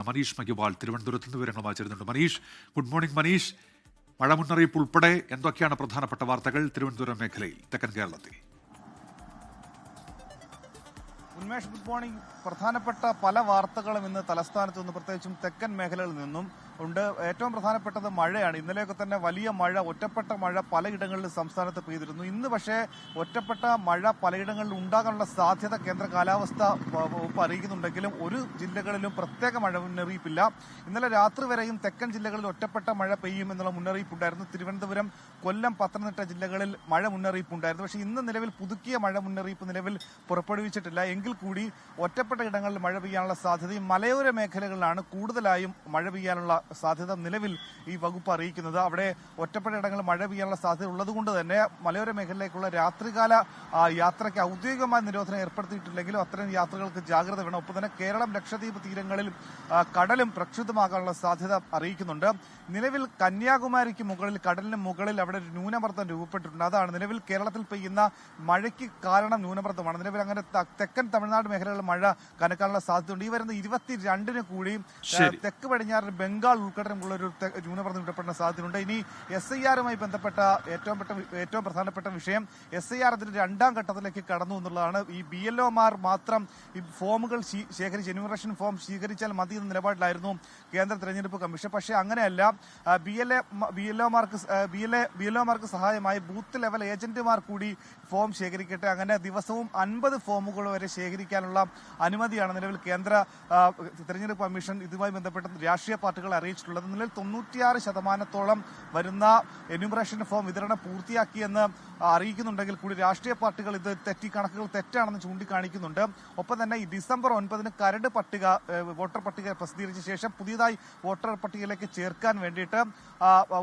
മനീഷ് മഗിവാൾ തിരുവനന്തപുരത്ത് നിന്ന് വിവരങ്ങളുമായി ചേരുന്നുണ്ട് മനീഷ് ഗുഡ് മോർണിംഗ് മനീഷ്. മഴ മുന്നറിയിപ്പ് ഉൾപ്പെടെ എന്തൊക്കെയാണ് പ്രധാനപ്പെട്ട വാർത്തകൾ തിരുവനന്തപുരം മേഖലയിൽ തെക്കൻ കേരളത്തിൽ? ഉന്മേഷ് ഗുഡ് മോർണിംഗ് പ്രധാനപ്പെട്ട പല വാർത്തകളും ഇന്ന് തലസ്ഥാനത്ത് നിന്ന് പ്രത്യേകിച്ചും തെക്കൻ മേഖലകളിൽ നിന്നും ഉണ്ട്. ഏറ്റവും പ്രധാനപ്പെട്ടത് മഴയാണ്. ഇന്നലെയൊക്കെ തന്നെ വലിയ മഴ ഒറ്റപ്പെട്ട മഴ പലയിടങ്ങളിലും സംസ്ഥാനത്ത് പെയ്തിരുന്നു. ഇന്ന് പക്ഷേ ഒറ്റപ്പെട്ട മഴ പലയിടങ്ങളിൽ ഉണ്ടാകാനുള്ള സാധ്യത കേന്ദ്ര കാലാവസ്ഥ വകുപ്പ് അറിയിക്കുന്നുണ്ടെങ്കിലും ഒരു ജില്ലകളിലും പ്രത്യേക മഴ മുന്നറിയിപ്പില്ല. ഇന്നലെ രാത്രി വരെയും തെക്കൻ ജില്ലകളിൽ ഒറ്റപ്പെട്ട മഴ പെയ്യും എന്നുള്ള മുന്നറിയിപ്പുണ്ടായിരുന്നു. തിരുവനന്തപുരം കൊല്ലം പത്തനംതിട്ട ജില്ലകളിൽ മഴ മുന്നറിയിപ്പുണ്ടായിരുന്നു. പക്ഷേ ഇന്ന് നിലവിൽ പുതുക്കിയ മഴ മുന്നറിയിപ്പ് നിലവിൽ പുറപ്പെടുവിച്ചിട്ടില്ല. എങ്കിൽ കൂടി ഒറ്റപ്പെട്ട ഇടങ്ങളിൽ മഴ പെയ്യാനുള്ള സാധ്യതയും മലയോര മേഖലകളിലാണ് കൂടുതലായും മഴ പെയ്യാനുള്ള സാധ്യത നിലവിൽ ഈ വകുപ്പ് അറിയിക്കുന്നത്. അവിടെ ഒറ്റപ്പെട്ട ഇടങ്ങളിൽ മഴ പെയ്യാനുള്ള സാധ്യത ഉള്ളതുകൊണ്ട് തന്നെ മലയോര മേഖലയിലേക്കുള്ള രാത്രികാല യാത്രയ്ക്ക് ഔദ്യോഗികമായ നിരോധനം ഏർപ്പെടുത്തിയിട്ടില്ലെങ്കിലും അത്തരം യാത്രകൾക്ക് ജാഗ്രത വേണം. ഒപ്പം തന്നെ കേരളം ലക്ഷദ്വീപ് തീരങ്ങളിൽ കടലും പ്രക്ഷുബ്ധമാകാനുള്ള സാധ്യത അറിയിക്കുന്നുണ്ട്. നിലവിൽ കന്യാകുമാരിക്ക് മുകളിൽ കടലിന് മുകളിൽ അവിടെ ഒരു ന്യൂനമർദ്ദം രൂപപ്പെട്ടിട്ടുണ്ട്. അതാണ് നിലവിൽ കേരളത്തിൽ പെയ്യുന്ന മഴയ്ക്ക് കാരണം ന്യൂനമർദ്ദമാണ്. നിലവിൽ അങ്ങനെ തെക്കൻ തമിഴ്നാട് മേഖലകളിൽ മഴ കനക്കാനുള്ള സാധ്യതയുണ്ട്. ഈ വരുന്ന ഇരുപത്തിരണ്ടിന് കൂടി തെക്ക് പടിഞ്ഞാറ് ബംഗാൾ ഉൾക്കടലമുള്ള ഒരു ന്യൂനമർദ്ദം രൂപപ്പെടുന്ന സാധ്യതയുണ്ട് ഇനി എസ് ഐ ആറുമായി ബന്ധപ്പെട്ട ഏറ്റവും ഏറ്റവും പ്രധാനപ്പെട്ട വിഷയം എസ് ഐ ആർ അതിന്റെ രണ്ടാം ഘട്ടത്തിലേക്ക് കടന്നു എന്നുള്ളതാണ്. ഈ ബി എൽ ഒമാർ മാത്രം ഈ ഫോമുകൾ ശേഖരിച്ച് എന്യൂമറേഷൻ ഫോം സ്വീകരിച്ചാൽ മതി എന്ന നിലപാടിലായിരുന്നു കേന്ദ്ര തെരഞ്ഞെടുപ്പ് കമ്മീഷൻ. പക്ഷേ അങ്ങനെയല്ല. B L A B L ഒമാർക്ക് B L A B L ഒമാർക്ക് സഹായമായി ബൂത്ത് ലെവൽ ഏജന്റുമാർ കൂടി ഫോം ശേഖരിക്കട്ടെ. അങ്ങനെ ദിവസവും അൻപത് ഫോമുകൾ വരെ ശേഖരിക്കാനുള്ള അനുമതിയാണ് നിലവിൽ കേന്ദ്ര തെരഞ്ഞെടുപ്പ് കമ്മീഷൻ ഇതുമായി ബന്ധപ്പെട്ട് രാഷ്ട്രീയ പാർട്ടികളെ അറിയിച്ചിട്ടുള്ളത്. നിലവിൽ തൊണ്ണൂറ്റിയാറ് ശതമാനത്തോളം വരുന്ന എന്യൂമറേഷൻ ഫോം വിതരണം പൂർത്തിയാക്കിയെന്ന് അറിയിക്കുന്നുണ്ടെങ്കിൽ കൂടി രാഷ്ട്രീയ പാർട്ടികൾ ഇത് തെറ്റി കണക്കുകൾ തെറ്റാണെന്ന് ചൂണ്ടിക്കാണിക്കുന്നുണ്ട്. ഒപ്പം തന്നെ ഈ ഡിസംബർ ഒൻപതിന് കരട് പട്ടിക വോട്ടർ പട്ടിക പ്രസിദ്ധീകരിച്ച ശേഷം പുതിയതായി വോട്ടർ പട്ടികയിലേക്ക് ചേർക്കാൻ വേണ്ടിയിട്ട്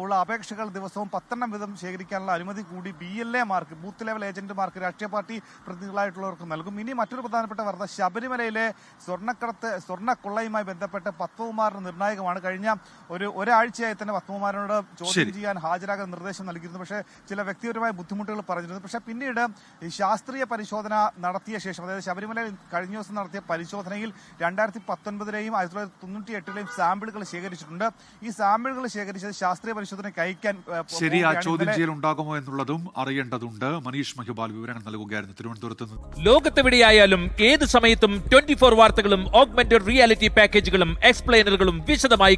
ഉള്ള അപേക്ഷകൾ ദിവസവും പത്തെണ്ണം വീതം ശേഖരിക്കാനുള്ള അനുമതി കൂടി ബി എൽ എ മാർക്ക് ബൂത്ത് ലെവൽ ഏജന്റുമാർക്ക് രാഷ്ട്രീയ പാർട്ടി പ്രതിനിധികളായിട്ടുള്ളവർക്ക് നൽകും. ഇനി മറ്റൊരു പ്രധാനപ്പെട്ട വാർത്ത ശബരിമലയിലെ സ്വർണക്കടത്ത് സ്വർണക്കൊള്ളയുമായി ബന്ധപ്പെട്ട് പത്മകുമാറിന് നിർണായകമാണ്. കഴിഞ്ഞ ഒരു ഒരാഴ്ചയായി തന്നെ പത്മകുമാരനോട് ചോദ്യം ചെയ്യാൻ ഹാജരാകാൻ നിർദ്ദേശം നൽകിയിരുന്നു. പക്ഷേ ചില വ്യക്തിപരമായ ബുദ്ധിമുട്ടുകൾ പറഞ്ഞിരുന്നു. പക്ഷേ പിന്നീട് ഈ ശാസ്ത്രീയ പരിശോധന നടത്തിയ ശേഷം അതായത് ശബരിമലയിൽ കഴിഞ്ഞ ദിവസം നടത്തിയ പരിശോധനയിൽ രണ്ടായിരത്തി പത്തൊൻപതിലെയും ആയിരത്തി തൊള്ളായിരത്തി തൊണ്ണൂറ്റി എട്ടിലെയും സാമ്പിളുകൾ ശേഖരിച്ചിട്ടുണ്ട്. ഈ സാമ്പിളുകൾ ശേഖരിച്ചത് ശാസ്ത്രീയ പരിശോധനയ്ക്ക് അയക്കാൻ ശരി ആ. ചോദ്യം ചെയ്യൽ ഉണ്ടാകുമോ എന്നുള്ളതും അറിയേണ്ടതുണ്ട്. മനീഷ് മഹിബാൽ വിവരങ്ങൾ നൽകുകയായിരുന്നു തിരുവനന്തപുരത്ത് നിന്ന്. ലോകത്തെവിടെയായാലും ഏത് സമയത്തും ട്വന്റി ഫോർ വാർത്തകളും ഓഗ്മെന്റഡ് റിയാലിറ്റി പാക്കേജുകളും എക്സ്പ്ലെയിനറുകളും വിശദമായി